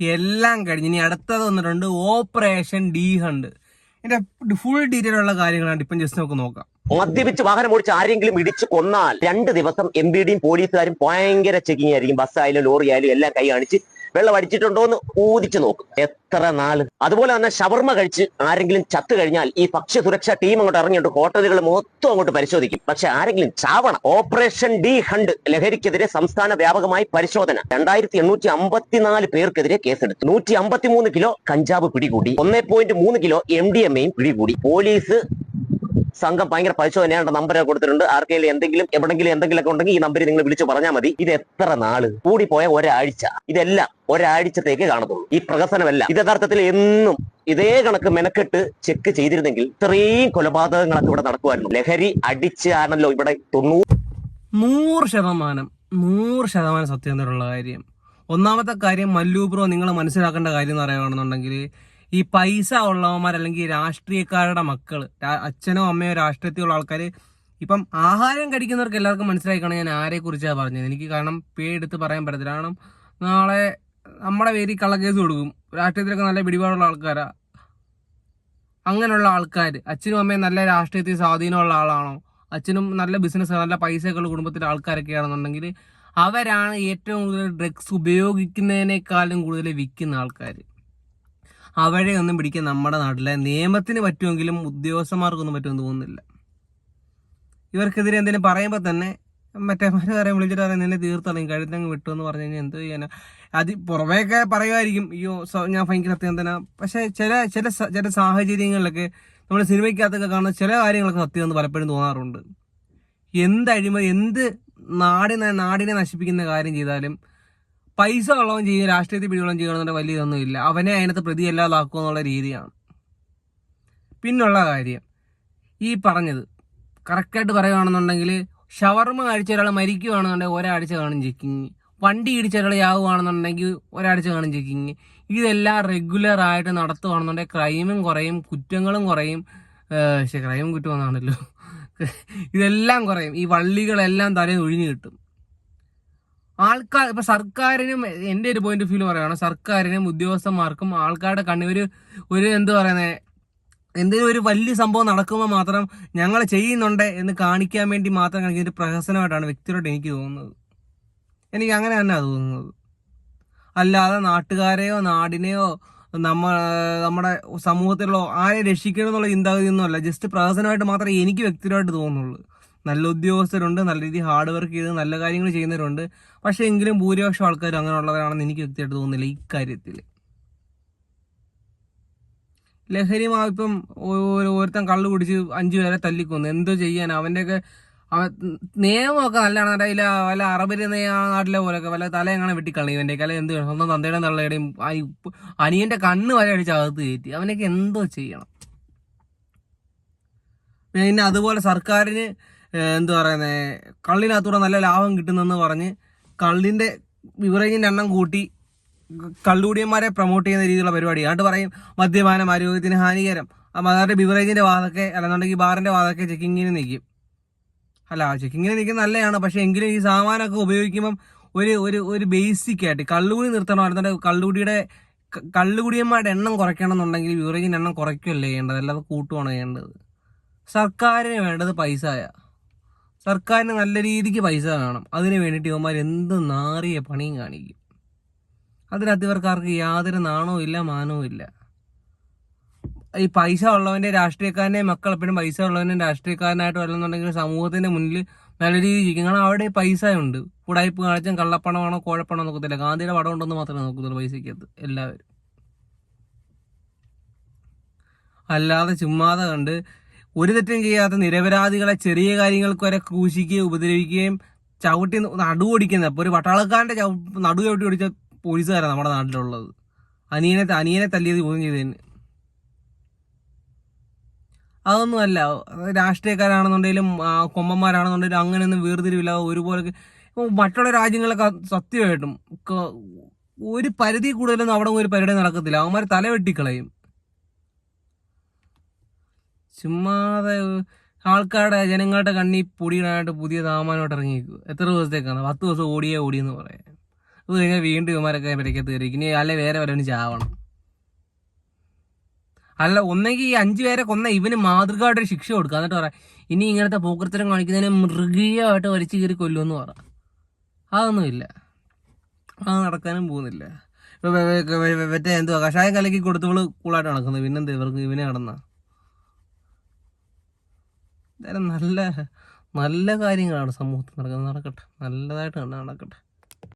എല്ലാം കഴിഞ്ഞ് ഇനി അടുത്തത് വന്നിട്ടുണ്ട് ഓപ്പറേഷൻ ഡി ഹണ്ട്. ഇതിന്റെ ഫുൾ ഡീറ്റെയിൽ ഉള്ള കാര്യങ്ങളാണ് ഇപ്പം ജസ്റ്റ് നമുക്ക് നോക്കാം. മദ്യപിച്ച് വാഹനം ഓടിച്ച് ആരെങ്കിലും ഇടിച്ച് കൊന്നാൽ രണ്ട് ദിവസം എം ബി ഡിയും പോലീസുകാരും ഭയങ്കര ചെക്കിങ് ആയിരിക്കും. ബസ്സായാലും ലോറി ആയാലും എല്ലാം കൈ കാണിച്ച് വെള്ളം അടിച്ചിട്ടുണ്ടോ എന്ന് ഊതിച്ചു നോക്കും. എത്ര നാൾ? അതുപോലെ തന്നെ ഷവർമ്മ കഴിച്ച് ആരെങ്കിലും ചത്തു കഴിഞ്ഞാൽ ഈ ഭക്ഷ്യ സുരക്ഷാ ടീം അങ്ങോട്ട് ഇറങ്ങിയിട്ട് ഹോട്ടലുകൾ മൊത്തം അങ്ങോട്ട് പരിശോധിക്കും. പക്ഷെ ആരെങ്കിലും ചാവണം. ഓപ്പറേഷൻ ഡി ഹണ്ട് ലഹരിക്കെതിരെ സംസ്ഥാന വ്യാപകമായി പരിശോധന. രണ്ടായിരത്തി എണ്ണൂറ്റി അമ്പത്തിനാല് പേർക്കെതിരെ കേസെടുത്തു. നൂറ്റി അമ്പത്തിമൂന്ന് കിലോ കഞ്ചാവ് പിടികൂടി. ഒന്നേ പോയിന്റ് മൂന്ന് കിലോ എം ഡി എം എയും പിടികൂടി. പോലീസ് സംഘം ഭയങ്കര പരിശോധനയാണ് നമ്പർ കൊടുത്തിട്ടുണ്ട്. ആർക്കെങ്കിലും എന്തെങ്കിലും എവിടെങ്കിലും എന്തെങ്കിലുമൊക്കെ ഉണ്ടെങ്കിൽ ഈ നമ്പർ നിങ്ങൾ വിളിച്ചു പറഞ്ഞാൽ മതി. ഇത് എത്ര നാൾ? കൂടി പോയ ഒരാഴ്ച. ഇതെല്ലാം ഒരാഴ്ചത്തേക്ക് കാണത്തുള്ളൂ. ഈ പ്രകസനമല്ല ഇത് യഥാർത്ഥത്തിൽ എന്നും ഇതേ കണക്ക് മെനക്കെട്ട് ചെക്ക് ചെയ്തിരുന്നെങ്കിൽ ഇത്രയും കൊലപാതകങ്ങളൊക്കെ ഇവിടെ നടക്കുമായിരുന്നു. ലഹരി അടിച്ചാണല്ലോ ഇവിടെ തൊണ്ണൂറ് നൂറ് ശതമാനം നൂറ് ശതമാനം സത്യം തന്നെയുള്ള കാര്യം. ഒന്നാമത്തെ കാര്യം മല്ലു ബ്രോ നിങ്ങൾ മനസ്സിലാക്കേണ്ട കാര്യം എന്ന് പറയുകയാണെന്നുണ്ടെങ്കിൽ ഈ പൈസ ഉള്ളവന്മാർ അല്ലെങ്കിൽ രാഷ്ട്രീയക്കാരുടെ മക്കൾ അച്ഛനോ അമ്മയോ രാഷ്ട്രീയത്തിലുള്ള ആൾക്കാർ ഇപ്പം ആഹാരം കഴിക്കുന്നവർക്ക് എല്ലാവർക്കും മനസ്സിലാക്കണം ഞാൻ ആരെക്കുറിച്ചാണ് പറഞ്ഞത്. എനിക്ക് കാരണം പേ എടുത്ത് പറയാൻ പറ്റത്തില്ല. കാരണം നാളെ നമ്മുടെ പേരിൽ കള്ളക്കേസ് കൊടുക്കും. രാഷ്ട്രീയത്തിലൊക്കെ നല്ല പിടിപാടുള്ള ആൾക്കാരാ. അങ്ങനെയുള്ള ആൾക്കാർ അച്ഛനും അമ്മയും നല്ല രാഷ്ട്രീയത്തിൽ സ്വാധീനമുള്ള ആളാണോ? അച്ഛനും നല്ല ബിസിനസ് നല്ല പൈസയൊക്കെ ഉള്ള കുടുംബത്തിലെ ആൾക്കാരൊക്കെയാണെന്നുണ്ടെങ്കിൽ അവരാണ് ഏറ്റവും കൂടുതൽ ഡ്രഗ്സ് ഉപയോഗിക്കുന്നതിനേക്കാളും കൂടുതൽ വിൽക്കുന്ന ആൾക്കാർ അവരെ ഒന്നും പിടിക്കാൻ നമ്മുടെ നാട്ടിലെ നിയമത്തിന് പറ്റുമെങ്കിലും ഉദ്യോഗസ്ഥന്മാർക്കൊന്നും പറ്റുമെന്ന് തോന്നുന്നില്ല. ഇവർക്കെതിരെ എന്തെങ്കിലും പറയുമ്പോൾ തന്നെ മറ്റേ മറ്റേ വിളിച്ചിട്ട് പറയാം നിന്നെ തീർത്തളയും കഴുത്തങ്ങ് വിട്ടു എന്ന് പറഞ്ഞു കഴിഞ്ഞാൽ എന്ത് ചെയ്യാനാ? അത് പുറമേയൊക്കെ പറയുമായിരിക്കും അയ്യോ ഞാൻ ഭയങ്കര സത്യം പക്ഷേ ചില ചില ചില സാഹചര്യങ്ങളിലൊക്കെ നമ്മൾ സിനിമയ്ക്കകത്തൊക്കെ കാണുന്ന ചില കാര്യങ്ങളൊക്കെ സത്യം എന്ന് പലപ്പോഴും തോന്നാറുണ്ട്. എന്ത് അഴിമതി എന്ത് നാടിനെ നാടിനെ നശിപ്പിക്കുന്ന കാര്യം ചെയ്താലും പൈസ ഉള്ളവൻ ചെയ്യും രാഷ്ട്രീയത്തിൽ പിടിവള്ളം ചെയ്യണമെന്നുണ്ടെങ്കിൽ വലിയ ഇതൊന്നും ഇല്ല. അവനെ അതിനകത്ത് പ്രതി അല്ലാതാക്കുക എന്നുള്ള രീതിയാണ്. പിന്നുള്ള കാര്യം ഈ പറഞ്ഞത് കറക്റ്റായിട്ട് പറയുകയാണെന്നുണ്ടെങ്കിൽ ഷവർമ കഴിച്ച ഒരാൾ മരിക്കുകയാണെന്നുണ്ടെങ്കിൽ ഒരാഴ്ച കാണും ചെക്കിങ്. വണ്ടി ഇടിച്ച ഒരാൾ ആവുകയാണെന്നുണ്ടെങ്കിൽ ഒരാഴ്ച കാണും ചെക്കിങ്. ഇതെല്ലാം റെഗുലർ ആയിട്ട് നടത്തുകയാണെന്നുണ്ടെങ്കിൽ ക്രൈമും കുറയും കുറ്റങ്ങളും കുറയും. പക്ഷെ ക്രൈമും കുറ്റം എന്നാണല്ലോ ഇതെല്ലാം കുറയും. ഈ വള്ളികളെല്ലാം തലയിൽ ഒഴിഞ്ഞു കിട്ടും. ആൾക്കാർ ഇപ്പൊ സർക്കാരിനും എന്റെ ഒരു പോയിന്റ് ഓഫ് വ്യൂ പറയുകയാണ് സർക്കാരിനും ഉദ്യോഗസ്ഥന്മാർക്കും ആൾക്കാരുടെ കണ്ണി ഒരു ഒരു എന്ത് പറയുന്നത് എന്തെങ്കിലും ഒരു വലിയ സംഭവം നടക്കുമ്പോൾ മാത്രം ഞങ്ങൾ ചെയ്യുന്നുണ്ട് എന്ന് കാണിക്കാൻ വേണ്ടി മാത്രം കാണിക്കുന്ന ഒരു പ്രഹസനമായിട്ടാണ് വ്യക്തിയോട് എനിക്ക് തോന്നുന്നത്. എനിക്ക് അങ്ങനെ തന്നെ തോന്നുന്നത്. അല്ലാതെ നാട്ടുകാരെയോ നാടിനെയോ നമ്മ നമ്മുടെ സമൂഹത്തിലുള്ള ആരെ രക്ഷിക്കണം എന്നുള്ള ചിന്താഗതിയൊന്നുമല്ല. ജസ്റ്റ് പ്രഹസനമായിട്ട് മാത്രമേ എനിക്ക് വ്യക്തിപരമായിട്ട് തോന്നുന്നുള്ളൂ നല്ല ഉദ്യോഗസ്ഥരുണ്ട് നല്ല രീതിയിൽ ഹാർഡ് വർക്ക് ചെയ്ത് നല്ല കാര്യങ്ങൾ ചെയ്യുന്നവരുണ്ട്. പക്ഷേ എങ്കിലും ഭൂരിപക്ഷം ആൾക്കാരും അങ്ങനെയുള്ളവരാണെന്ന് എനിക്ക് വ്യക്തിയായിട്ട് തോന്നുന്നില്ല ഇക്കാര്യത്തിൽ ലഹരി മാവിപ്പം ഒരുത്തൻ കള്ളു കുടിച്ച് അഞ്ചു പേരെ തല്ലിക്കൊന്നു. എന്തോ ചെയ്യാൻ അവന്റെയൊക്കെ അവ നിയമമൊക്കെ നല്ലതാണ് അതിൽ വല്ല അറബരി നാട്ടിലെ പോലെയൊക്കെ വല്ല തല എങ്ങനെ വെട്ടിക്കളി ഇവന്റെയൊക്കെ അല്ലെ എന്ത് സ്വന്തം തന്തയുടെയും തള്ളയുടെയും അനിയന്റെ കണ്ണ് വരെ അടിച്ച് അകത്ത് കയറ്റി. അവനൊക്കെ എന്തോ ചെയ്യണം. പിന്നെ അതുപോലെ സർക്കാരിന് എന്ത് പറയുന്നത് കള്ളിനകത്തൂടെ നല്ല ലാഭം കിട്ടുന്നെന്ന് പറഞ്ഞ് കള്ളിന്റെ വിവറേജിന്റെ എണ്ണം കൂട്ടി കള്ളുകൂടിയന്മാരെ പ്രൊമോട്ട് ചെയ്യുന്ന രീതിയിലുള്ള പരിപാടി. എന്നിട്ട് പറയും മദ്യപാനം ആരോഗ്യത്തിന് ഹാനികരം. അതായത് ബിവറേജിന്റെ വാതൊക്കെ അല്ലെന്നുണ്ടെങ്കിൽ ബാറിന്റെ വാതൊക്കെ ചെക്കിങ്ങിന് നിൽക്കും. അല്ല ചെക്കിങ്ങിന് നിൽക്കുന്ന നല്ലതാണ് പക്ഷെ എങ്കിലും ഈ സാമാനമൊക്കെ ഉപയോഗിക്കുമ്പം ഒരു ഒരു ഒരു ബേസിക് ആയിട്ട് കള്ളുകൂടി നിർത്തണം. അല്ലെന്നുണ്ടെങ്കിൽ കള്ളുകൂടിയുടെ കള്ളുകുടിയന്മാരുടെ എണ്ണം കുറയ്ക്കണം എന്നുണ്ടെങ്കിൽ ബിവറേജിന്റെ എണ്ണം കുറയ്ക്കുകയല്ലേ ചെയ്യേണ്ടത്? അല്ലാതെ കൂട്ടുവാണ് ചെയ്യേണ്ടത്? സർക്കാരിന് വേണ്ടത് പൈസയ സർക്കാരിന് നല്ല രീതിക്ക് പൈസ വേണം. അതിന് വേണ്ടിയിട്ട് ഇവന്മാർ എന്ത് നാറിയ പണിയും കാണിക്കും. അതിനകത്ത് അതിവർക്കാർക്ക് യാതൊരു നാണവും ഇല്ല മാനവും ഇല്ല. ഈ പൈസ ഉള്ളവന്റെ രാഷ്ട്രീയക്കാരനെ മക്കൾ എപ്പോഴും പൈസ ഉള്ളവന്റെ രാഷ്ട്രീയക്കാരനായിട്ട് വല്ലെന്നുണ്ടെങ്കിൽ സമൂഹത്തിന്റെ മുന്നിൽ നല്ല രീതിയിൽ ജീവിക്കും കാരണം അവിടെ പൈസ ഉണ്ട്. കൂടായ്പ കാണിച്ചും കള്ളപ്പണമാണോ കോഴപ്പണോ നോക്കത്തില്ല ഗാന്ധിയുടെ പടം ഉണ്ടെന്ന് മാത്രമേ നോക്കത്തുള്ളൂ പൈസയ്ക്കകത്ത് എല്ലാവരും. അല്ലാതെ ചുമ്മാതെ കണ്ട് ഒരു തെറ്റും ചെയ്യാത്ത നിരപരാധികളെ ചെറിയ കാര്യങ്ങൾക്ക് വരെ ക്രൂശിക്കുകയും ഉപദ്രവിക്കുകയും ചവിട്ടി നടുവൊടിക്കുന്നത് അപ്പോൾ ഒരു പട്ടാളക്കാരന്റെ ചവ- നടു ചവിട്ടി ഓടിച്ച പോലീസുകാരാണ് നമ്മുടെ നാട്ടിലുള്ളത്. അനിയനെ അനിയനെ തല്ലിയത് ചോദ്യം ചെയ്തതിന്. അതൊന്നുമല്ല രാഷ്ട്രീയക്കാരാണെന്നുണ്ടെങ്കിലും കൊമ്പന്മാരാണെന്നുണ്ടെങ്കിലും അങ്ങനെയൊന്നും വേർതിരിവില്ലാതെ ഒരുപോലെ മറ്റുള്ള രാജ്യങ്ങളൊക്കെ സത്യമായിട്ടും ഒരു പരിധി കൂടുതലൊന്നും അവിടെ ഒരു പരിപാടി നടക്കത്തില്ല. അവന്മാർ തല വെട്ടിക്കളയും. ചുമ്മാതെ ആൾക്കാരുടെ ജനങ്ങളുടെ കണ്ണി പൊടിയിടാനായിട്ട് പുതിയ താമാനോട്ട് ഇറങ്ങിയിരിക്കും എത്ര ദിവസത്തേക്കാണ്? പത്ത് ദിവസം ഓടിയേ ഓടിയെന്ന് പറയാം. കഴിഞ്ഞാൽ വീണ്ടും ഇവന്മാരൊക്കെ പെരക്കത്ത് കയറി. ഇനി അല്ലെ വേറെ വരവന് ചാവണം. അല്ല ഒന്നെങ്കിൽ ഈ അഞ്ചു പേരെ കൊന്ന ഇവന് മാതൃകയായിട്ടൊരു ശിക്ഷ കൊടുക്കുക എന്നിട്ട് പറയാം ഇനി ഇങ്ങനത്തെ പോക്കൃത്തരം കാണിക്കുന്നതിന് മൃഗീയമായിട്ട് വലിച്ചു കയറി കൊല്ലുമെന്ന് പറ. അതൊന്നുമില്ല. അത് നടക്കാനും പോകുന്നില്ല. മറ്റേ എന്തുവാ കഷായം കലക്കി കൊടുത്തവൾ കൂളായിട്ട് നടക്കുന്നത്. പിന്നെന്ത് ഇവർക്ക് ഇവനെ നടന്ന? നല്ല നല്ല കാര്യങ്ങളാണ് സമൂഹത്തിൽ നടക്കുന്നത്. നടക്കട്ടെ. നല്ലതായിട്ട് നടക്കട്ടെ.